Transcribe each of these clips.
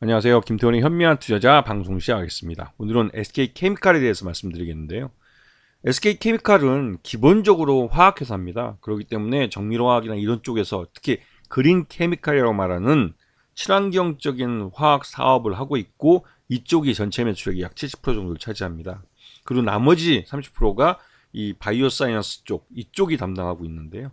안녕하세요. 김태원의 현미한 투자자 방송 시작하겠습니다. 오늘은 SK 케미칼에 대해서 말씀드리겠는데요. SK 케미칼은 기본적으로 화학회사입니다. 그렇기 때문에 정밀화학이나 이런 쪽에서 특히 그린 케미칼이라고 말하는 친환경적인 화학 사업을 하고 있고 이쪽이 전체 매출액이 약 70% 정도를 차지합니다. 그리고 나머지 30%가 이 바이오 사이언스 쪽 이쪽이 담당하고 있는데요.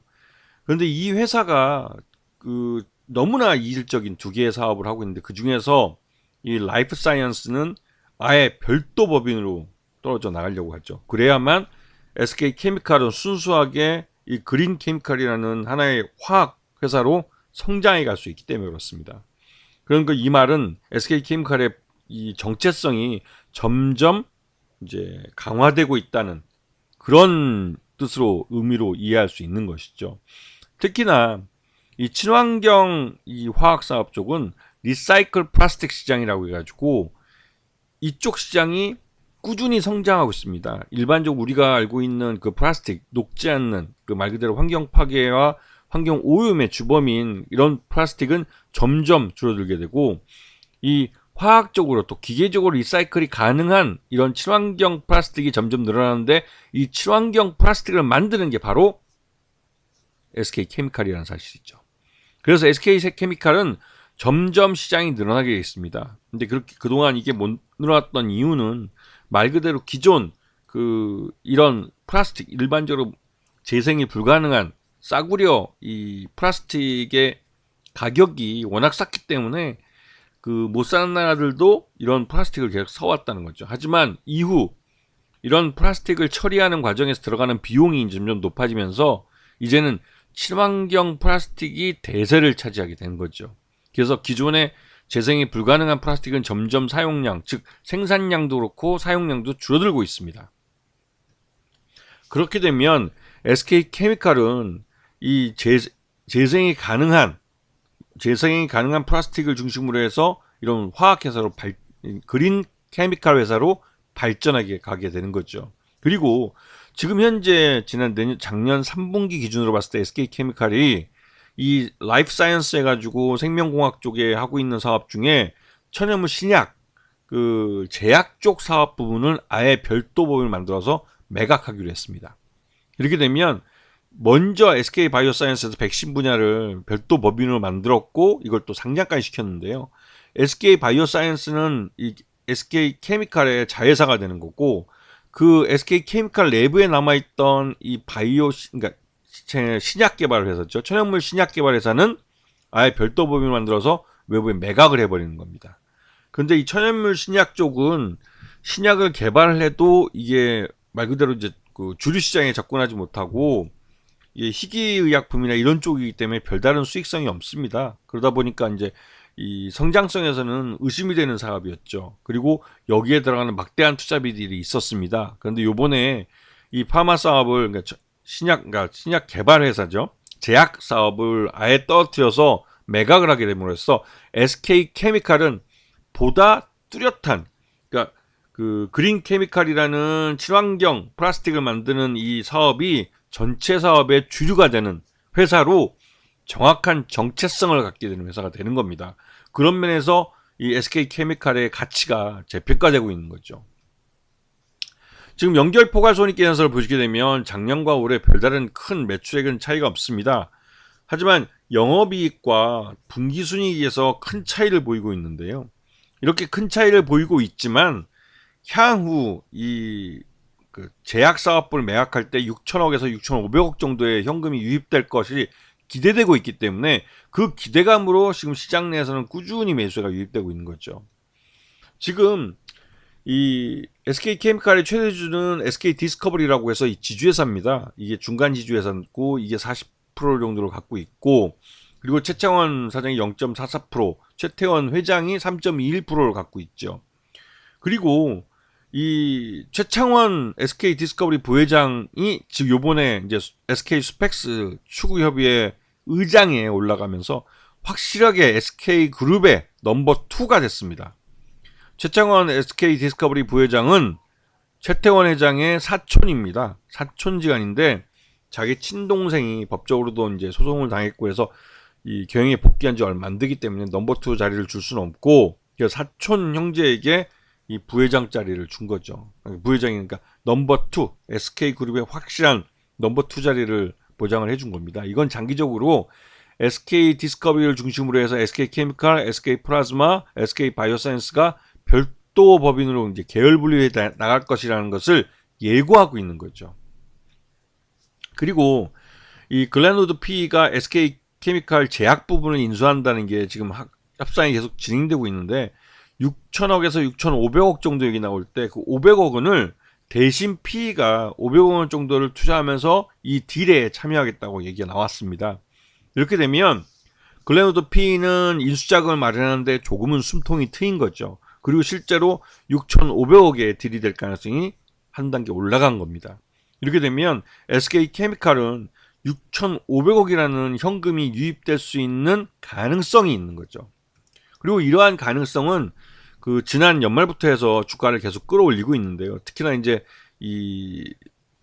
그런데 이 회사가 그 너무나 이질적인 두 개의 사업을 하고 있는데 그 중에서 이 라이프 사이언스는 아예 별도 법인으로 떨어져 나가려고 하죠. 그래야만 SK 케미칼은 순수하게 이 그린 케미칼이라는 하나의 화학 회사로 성장해 갈 수 있기 때문에 그렇습니다. 그러니까 이 말은 SK 케미칼의 이 정체성이 점점 이제 강화되고 있다는 그런 뜻으로 의미로 이해할 수 있는 것이죠. 특히나 이 친환경 이 화학 사업 쪽은 리사이클 플라스틱 시장이라고 해가지고 이쪽 시장이 꾸준히 성장하고 있습니다. 일반적으로 우리가 알고 있는 그 플라스틱 녹지 않는 그 말 그대로 환경 파괴와 환경 오염의 주범인 이런 플라스틱은 점점 줄어들게 되고 이 화학적으로 또 기계적으로 리사이클이 가능한 이런 친환경 플라스틱이 점점 늘어나는데 이 친환경 플라스틱을 만드는 게 바로 SK 케미칼이라는 사실이죠. 그래서 SK 케미칼은 점점 시장이 늘어나게 있습니다. 근데 그렇게 그동안 이게 못 늘어났던 이유는 말 그대로 기존 그 이런 플라스틱 일반적으로 재생이 불가능한 싸구려 이 플라스틱의 가격이 워낙 쌌기 때문에 그 못 사는 나라들도 이런 플라스틱을 계속 사왔다는 거죠. 하지만 이후 이런 플라스틱을 처리하는 과정에서 들어가는 비용이 점점 높아지면서 이제는 친환경 플라스틱이 대세를 차지하게 된 거죠. 그래서 기존에 재생이 불가능한 플라스틱은 점점 사용량, 즉 생산량도 그렇고 사용량도 줄어들고 있습니다. 그렇게 되면 SK 케미칼은 이 재, 재생이 가능한 재생이 가능한 플라스틱을 중심으로 해서 이런 화학 회사로 발, 그린 케미칼 회사로 발전하게 가게 되는 거죠. 그리고 지금 현재 지난 내년 작년 3분기 기준으로 봤을 때 SK 케미칼이 이 라이프 사이언스 해가지고 생명공학 쪽에 하고 있는 사업 중에 천연물 신약 그 제약 쪽 사업 부분을 아예 별도 법을 만들어서 매각하기로 했습니다. 이렇게 되면 먼저 SK 바이오사이언스에서 백신 분야를 별도 법인으로 만들었고 이걸 또 상장까지 시켰는데요. SK 바이오사이언스는 이 SK 케미칼의 자회사가 되는 거고 그 SK 케미칼 내부에 남아있던 이 바이오 그러니까 신약 개발 회사죠. 천연물 신약 개발 회사는 아예 별도 법인을 만들어서 외부에 매각을 해버리는 겁니다. 근데 이 천연물 신약 쪽은 신약을 개발을 해도 이게 말 그대로 이제 그 주류 시장에 접근하지 못하고 희귀의약품이나 이런 쪽이기 때문에 별다른 수익성이 없습니다. 그러다 보니까 이제 이 성장성에서는 의심이 되는 사업이었죠. 그리고 여기에 들어가는 막대한 투자비들이 있었습니다. 그런데 요번에 이 파마 사업을 그러니까 신약 그러니까 신약 개발 회사죠. 제약 사업을 아예 떨어뜨려서 매각을 하게 됨으로써 SK 케미칼은 보다 뚜렷한 그러니까 그 그린 케미칼이라는 친환경 플라스틱을 만드는 이 사업이 전체 사업의 주류가 되는 회사로 정확한 정체성을 갖게 되는 회사가 되는 겁니다. 그런 면에서 이 SK 케미칼의 가치가 재평가되고 있는 거죠. 지금 연결 포괄 손익 계 산서를 보시게 되면 작년과 올해 별다른 큰 매출액은 차이가 없습니다. 하지만 영업이익과 분기순이익에서 큰 차이를 보이고 있는데요. 이렇게 큰 차이를 보이고 있지만 향후 이 그 제약 사업부를 매각할 때 6천억에서 6,500억 정도의 현금이 유입될 것이 기대되고 있기 때문에 그 기대감으로 지금 시장 내에서는 꾸준히 매수가 유입되고 있는 거죠. 지금 이 SK 케미칼의 최대주는 SK 디스커버리라고 해서 이 지주회사입니다. 이게 중간 지주회사고 이게 40% 정도를 갖고 있고 그리고 최창원 사장이 0.44%, 최태원 회장이 3.21%를 갖고 있죠. 그리고 이 최창원 SK 디스커버리 부회장이 지금 요번에 이제 SK 스펙스 추구 협의회 의장에 올라가면서 확실하게 SK 그룹의 넘버 2가 됐습니다. 최창원 SK 디스커버리 부회장은 최태원 회장의 사촌입니다. 사촌지간인데 자기 친동생이 법적으로도 이제 소송을 당했고 해서 이 경영에 복귀한 지 얼마 안 되기 때문에 넘버 2 자리를 줄 수는 없고 그래서 사촌 형제에게 이 부회장 자리를 준 거죠. 부회장이니까 넘버 투 SK 그룹의 확실한 넘버 투 자리를 보장을 해준 겁니다. 이건 장기적으로 SK 디스커버리를 중심으로 해서 SK 케미칼, SK 플라즈마, SK 바이오사이언스가 별도 법인으로 이제 계열 분리해 나- 나갈 것이라는 것을 예고하고 있는 거죠. 그리고 이 글래노드 P가 SK 케미칼 제약 부분을 인수한다는 게 지금 합- 협상이 계속 진행되고 있는데 6천억에서 6,500억 정도 얘기 나올 때 그 500억 원을 대신 P가 500억 원 정도를 투자하면서 이 딜에 참여하겠다고 얘기가 나왔습니다. 이렇게 되면 글래노드 P는 인수자금을 마련하는데 조금은 숨통이 트인 거죠. 그리고 실제로 6,500억의 딜이 될 가능성이 한 단계 올라간 겁니다. 이렇게 되면 SK 케미칼은 6,500억이라는 현금이 유입될 수 있는 가능성이 있는 거죠. 그리고 이러한 가능성은 그 지난 연말부터 해서 주가를 계속 끌어올리고 있는데요. 특히나 이제 이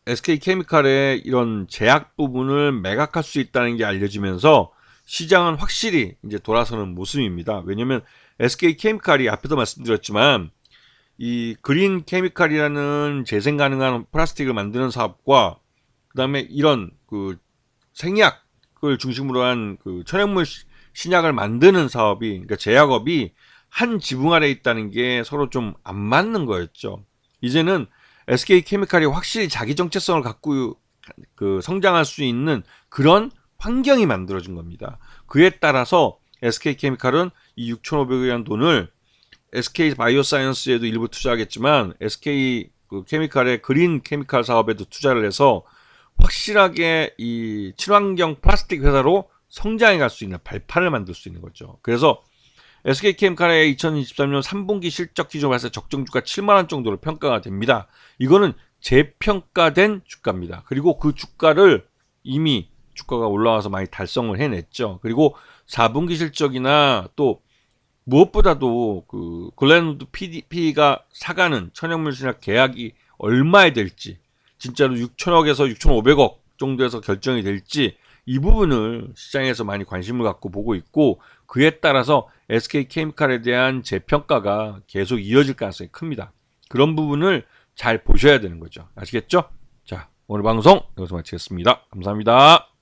SK 케미칼의 이런 제약 부분을 매각할 수 있다는 게 알려지면서 시장은 확실히 이제 돌아서는 모습입니다. 왜냐면 SK 케미칼이 앞에도 말씀드렸지만 이 그린 케미칼이라는 재생 가능한 플라스틱을 만드는 사업과 그다음에 이런 그 생약을 중심으로 한 그 천연물 시- 신약을 만드는 사업이 그러니까 제약업이 한 지붕 아래 있다는 게 서로 좀 안 맞는 거였죠. 이제는 SK 케미칼이 확실히 자기 정체성을 갖고 그 성장할 수 있는 그런 환경이 만들어진 겁니다. 그에 따라서 SK 케미칼은 이 6,500억이라는 돈을 SK 바이오사이언스에도 일부 투자하겠지만 SK 그 케미칼의 그린 케미칼 사업에도 투자를 해서 확실하게 이 친환경 플라스틱 회사로 성장해 갈 수 있는 발판을 만들 수 있는 거죠. 그래서 SK 케미칼의 2023년 3분기 실적 기준 때 적정 주가 7만 원 정도로 평가가 됩니다. 이거는 재평가된 주가입니다. 그리고 그 주가를 이미 주가가 올라와서 많이 달성을 해냈죠. 그리고 4분기 실적이나 또 무엇보다도 그 글렌우드 PDP가 사가는 천연물 신약 계약이 얼마에 될지 진짜로 6천억에서 6,500억 정도에서 결정이 될지 이 부분을 시장에서 많이 관심을 갖고 보고 있고 그에 따라서 SK 케미칼에 대한 재평가가 계속 이어질 가능성이 큽니다. 그런 부분을 잘 보셔야 되는 거죠. 아시겠죠? 자, 오늘 방송 여기서 마치겠습니다. 감사합니다.